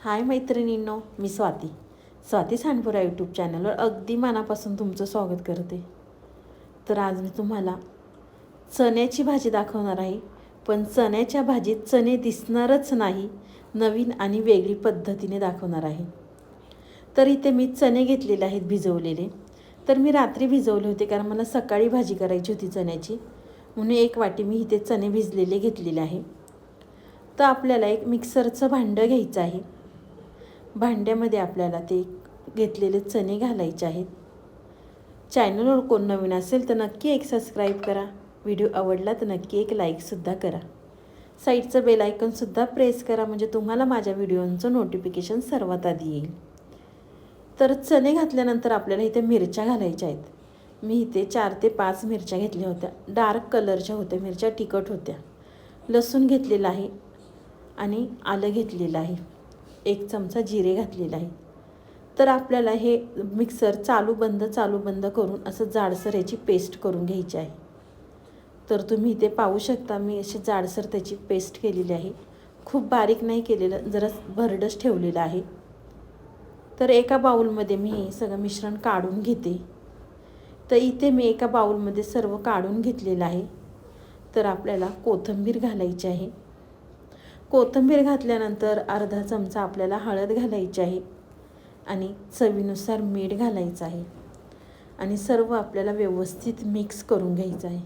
हाय मैत्रिणींनो मी स्वाती. स्वाती सानपुरा यूट्यूब चॅनलवर अगदी मनापासून तुमचं स्वागत करते. तर आज मी तुम्हाला चण्याची भाजी दाखवणार आहे पण चण्याच्या भाजीत चणे दिसणारच नाही नवीन आणि वेगळी पद्धतीने दाखवणार आहे. तर इथे मी चणे घेतलेले आहेत भिजवलेले. तर मी रात्री भिजवले होते कारण मला सकाळी भाजी करायची होती चण्याची. म्हणून एक वाटी मी इथे चणे भिजलेले घेतलेले आहे. तर आपल्याला एक मिक्सरचं भांडं घ्यायचं आहे. भांड्यामध्ये आपल्याला ते घेतलेले चणे घालायचे आहेत. चॅनलवर कोण नवीन असेल तर नक्की एक सबस्क्राईब करा. व्हिडिओ आवडला तर नक्की एक लाईकसुद्धा करा. साईडचं बेल आयकॉनसुद्धा प्रेस करा म्हणजे तुम्हाला माझ्या व्हिडिओंचं नोटिफिकेशन सर्वात आधी येईल. तर चणे घातल्यानंतर आपल्याला इथे मिरच्या घालायच्या आहेत. मी इथे चार ते पाच मिरच्या घेतल्या होत्या. डार्क कलरच्या होत्या मिरच्या तिखट होत्या. लसूण घेतलेला आहे आणि आलं घेतलेलं आहे. एक चमचा जिरे घातलेला आहे. तर आपल्याला हे मिक्सर चालू बंद चालू बंद करून असं जाडसर याची पेस्ट करून घ्यायची आहे. तर तुम्ही इथे पाहू शकता मी अशी जाडसर त्याची पेस्ट केलेली आहे. खूप बारीक नाही केलेलं जरा भरडच ठेवलेलं आहे. तर एका बाऊलमध्ये मी हे सगळं मिश्रण काढून घेते. तर इथे मी एका बाऊलमध्ये सर्व काढून घेतलेलं आहे. तर आपल्याला कोथिंबीर घालायची आहे. कोथिंबीर घातल्यानंतर अर्धा चमचा आपल्याला हळद घालायची आहे आणि चवीनुसार मीठ घालायचं आहे. आणि सर्व आपल्याला व्यवस्थित मिक्स करून घ्यायचं आहे.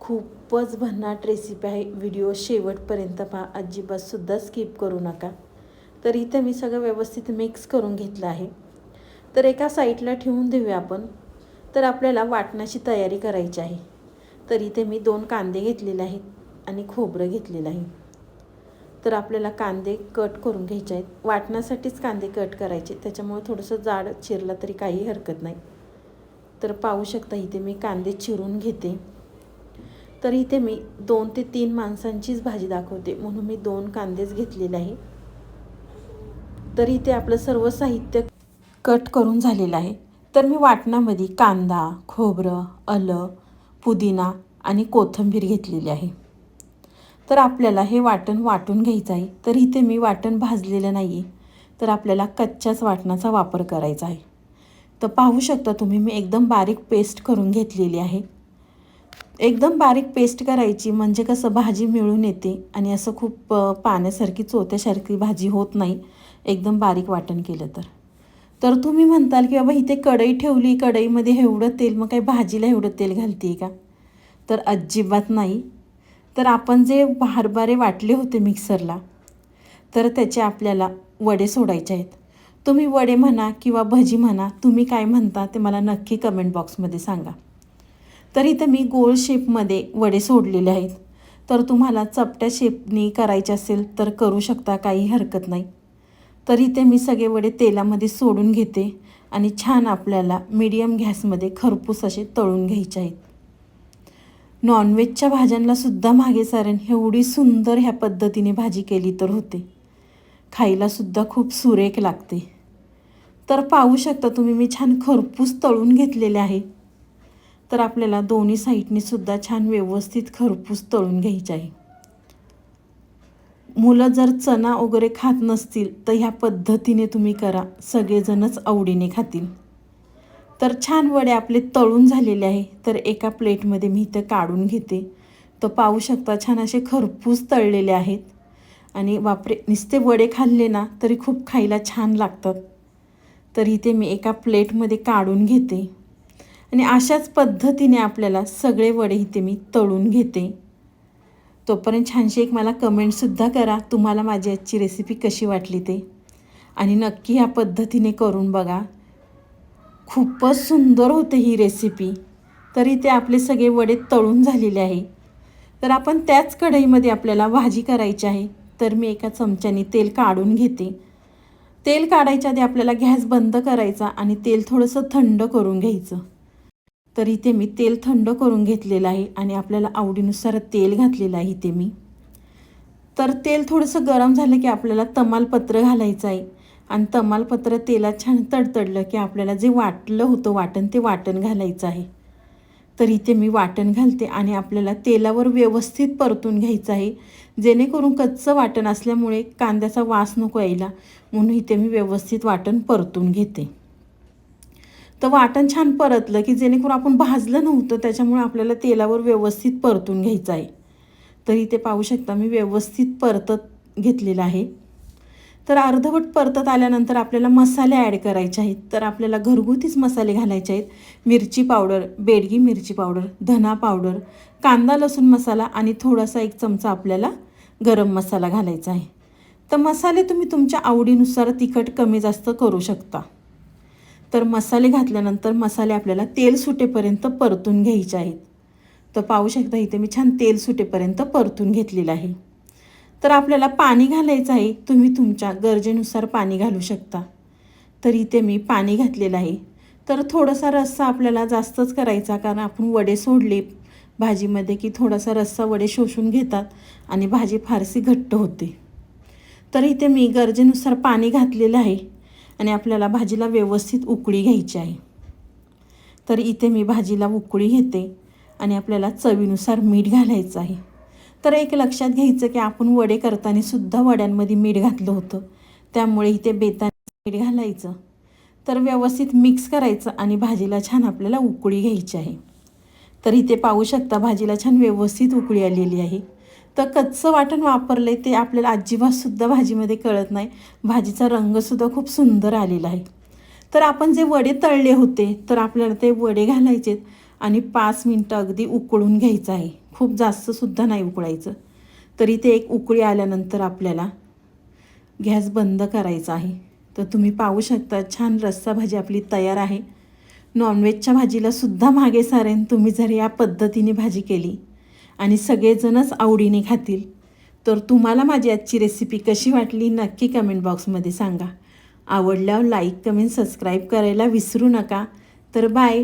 खूपच भन्नाट रेसिपी आहे. व्हिडिओ शेवटपर्यंत पहा. अजिबातसुद्धा स्किप करू नका. तर इथं मी सगळं व्यवस्थित मिक्स करून घेतलं आहे. तर एका साईडला ठेवून देऊया आपण. तर आपल्याला वाटणाची तयारी करायची आहे. तर इथे मी दोन कांदे घेतलेले आहेत आणि खोबरं घेतलेलं आहे. तर आपल्याला कांदे कट करून घ्यायचे आहेत. वाटण्यासाठीच कांदे कट करायचे त्याच्यामुळे थोडंसं जाड चिरला तरी काही हरकत नाही. तर पाहू शकता इथे मी कांदे चिरून घेते. तर इथे मी दोन ते तीन माणसांचीच भाजी दाखवते. म्हणून मी दोन कांदेच घेतलेले आहे. तर इथे आपलं सर्व साहित्य कट करून झालेलं आहे. तर मी वाटणामध्ये कांदा खोबरं आलं पुदिना आणि कोथिंबीर घेतलेली आहे. तर आपल्याला हे वाटण वाटून घ्यायचं आहे. तर इथे मी वाटण भाजलेलं नाही आहे तर आपल्याला कच्च्याच वाटणाचा वापर करायचा आहे. तर पाहू शकता तुम्ही मी एकदम बारीक पेस्ट करून घेतलेली आहे. एकदम बारीक पेस्ट करायची म्हणजे कसं भाजी मिळून येते आणि असं खूप पाण्यासारखी चोत्यासारखी भाजी होत नाही. एकदम बारीक वाटण केलं तर. तर तुम्ही म्हणताल की बाबा इथे कढई ठेवली कढईमध्ये एवढं तेल मग काही भाजीला एवढं तेल घालते का? तर अजिबात नाही. तर आपण जे हरभरे वाटले होते मिक्सरला तर त्याचे आपल्याला वडे सोडायचे आहेत. तुम्ही वडे म्हणा किंवा भजी म्हणा तुम्ही काय म्हणता ते मला नक्की कमेंट बॉक्समध्ये सांगा. तर इथं मी गोल शेपमध्ये वडे सोडलेले आहेत. तर तुम्हाला चपट्या शेपनी करायचे असेल तर करू शकता काही हरकत नाही. तर इथे मी सगळे वडे तेलामध्ये सोडून घेते आणि छान आपल्याला मीडियम गॅसमध्ये खरपूस असे तळून घ्यायचे आहेत. नॉनव्हेजच्या भाज्यांना सुद्धा मागे सारण एवढी सुंदर ह्या पद्धतीने भाजी केली तर होते. खायलासुद्धा खूप सुरेख लागते. तर पाहू शकता तुम्ही मी छान खरपूस तळून घेतलेले आहे. तर आपल्याला दोन्ही साईडनी सुद्धा छान व्यवस्थित खरपूस तळून घ्यायचे आहे. मुलं जर चणा वगैरे खात नसतील तर ह्या पद्धतीने तुम्ही करा. सगळेजणच आवडीने खातील. तर छान वडे आपले तळून झालेले आहे. तर एका प्लेटमध्ये मी इथं काढून घेते. तर पाहू शकता छान असे खरपूस तळलेले आहेत. आणि बापरे नुसते वडे खाल्ले ना तरी खूप खायला छान लागतात. तर इथे मी एका प्लेटमध्ये काढून घेते. आणि अशाच पद्धतीने आपल्याला सगळे वडे इथे मी तळून घेते. तोपर्यंत छानशी एक मला कमेंटसुद्धा करा तुम्हाला माझी आजची रेसिपी कशी वाटली ते. आणि नक्की ह्या पद्धतीने करून बघा. खूपच सुंदर होते ही रेसिपी तरी ते आपले सगळे वडे तळून झालेले आहे. तर आपण त्याच कढईमध्ये आपल्याला भाजी करायची आहे. तर मी एका चमच्याने तेल काढून घेते. तेल काढायच्या आधी आपल्याला गॅस बंद करायचा आणि तेल थोडंसं थंड करून घ्यायचं. तर इथे मी तेल थंड करून घेतलेलं आहे आणि आपल्याला आवडीनुसार तेल घातलेलं आहे इथे मी. तर तेल थोडंसं गरम झालं की आपल्याला तमालपत्र घालायचं आहे. आणि तमालपत्र तेलात छान तडतडलं की आपल्याला जे वाटलं होतं वाटण ते वाटण घालायचं आहे. तर इथे मी वाटण घालते आणि आपल्याला तेलावर व्यवस्थित परतून घ्यायचं आहे. जेणेकरून कच्चं वाटण असल्यामुळे कांद्याचा वास नको यायला. म्हणून इथे मी व्यवस्थित वाटण परतून घेते. तर वाटण छान परतलं की जेणेकरून आपण भाजलं नव्हतं त्याच्यामुळे आपल्याला तेलावर व्यवस्थित परतून घ्यायचं आहे. तर इथे पाहू शकता मी व्यवस्थित परतत घेतलेलं आहे. तर अर्धवट परतत आल्यानंतर आपल्याला मसाले ॲड करायचे आहेत. तर आपल्याला घरगुतीच मसाले घालायचे आहेत. मिरची पावडर बेडगी मिरची पावडर धना पावडर कांदा लसूण मसाला आणि थोडासा एक चमचा आपल्याला गरम मसाला घालायचा आहे. तर मसाले तुम्ही तुमच्या आवडीनुसार तिखट कमी जास्त करू शकता. तर मसाले घातल्यानंतर मसाले आपल्याला तेल सुटेपर्यंत परतून घ्यायचे आहेत. तर पाहू शकता इथे मी छान तेल सुटेपर्यंत परतून घेतलेलं आहे. तर आपल्याला पाणी घालायचं आहे. तुम्ही तुमच्या गरजेनुसार पाणी घालू शकता. तर इथे मी पाणी घातलेलं आहे. तर थोडासा रस्सा आपल्याला जास्तच करायचा कारण आपण वडे सोडले भाजीमध्ये की थोडासा रस्सा वडे शोषून घेतात आणि भाजी फारशी घट्ट होते. तर इथे मी गरजेनुसार पाणी घातलेलं आहे आणि आपल्याला भाजीला व्यवस्थित उकळी घ्यायची आहे. तर इथे मी भाजीला उकळी घेते आणि आपल्याला चवीनुसार मीठ घालायचं आहे. तर एक लक्षात घ्यायचं की आपण वडे करताना सुद्धा वड्यांमध्ये मीठ घातलं होतं. त्यामुळे इथे बेताने मीठ घालायचं. तर व्यवस्थित मिक्स करायचं आणि भाजीला छान आपल्याला उकळी घ्यायची आहे. तर इथे पाहू शकता भाजीला छान व्यवस्थित उकळी आलेली आहे. तर कच्चं वाटण वापरलं आहे ते आपल्याला अजिबातसुद्धा भाजीमध्ये कळत नाही. भाजीचा रंगसुद्धा खूप सुंदर आलेला आहे. तर आपण जे वडे तळले होते तर आपल्याला ते वडे घालायचेत आणि पाच मिनटं अगदी उकळून घ्यायचं आहे. खूप जास्तसुद्धा नाही उकळायचं. तरी ते एक उकळी आल्यानंतर आपल्याला गॅस बंद करायचा आहे. तर तुम्ही पाहू शकता छान रस्सा भाजी आपली तयार आहे. नॉनव्हेजच्या भाजीला सुद्धा मागे सारेन तुम्ही जर या पद्धतीने भाजी केली आणि सगळेजणच आवडीने खातील तर तुम्हाला माझी आजची रेसिपी कशी वाटली नक्की कमेंट बॉक्समध्ये सांगा. आवडल्यावर लाईक कमेंट सबस्क्राईब करायला विसरू नका. तर बाय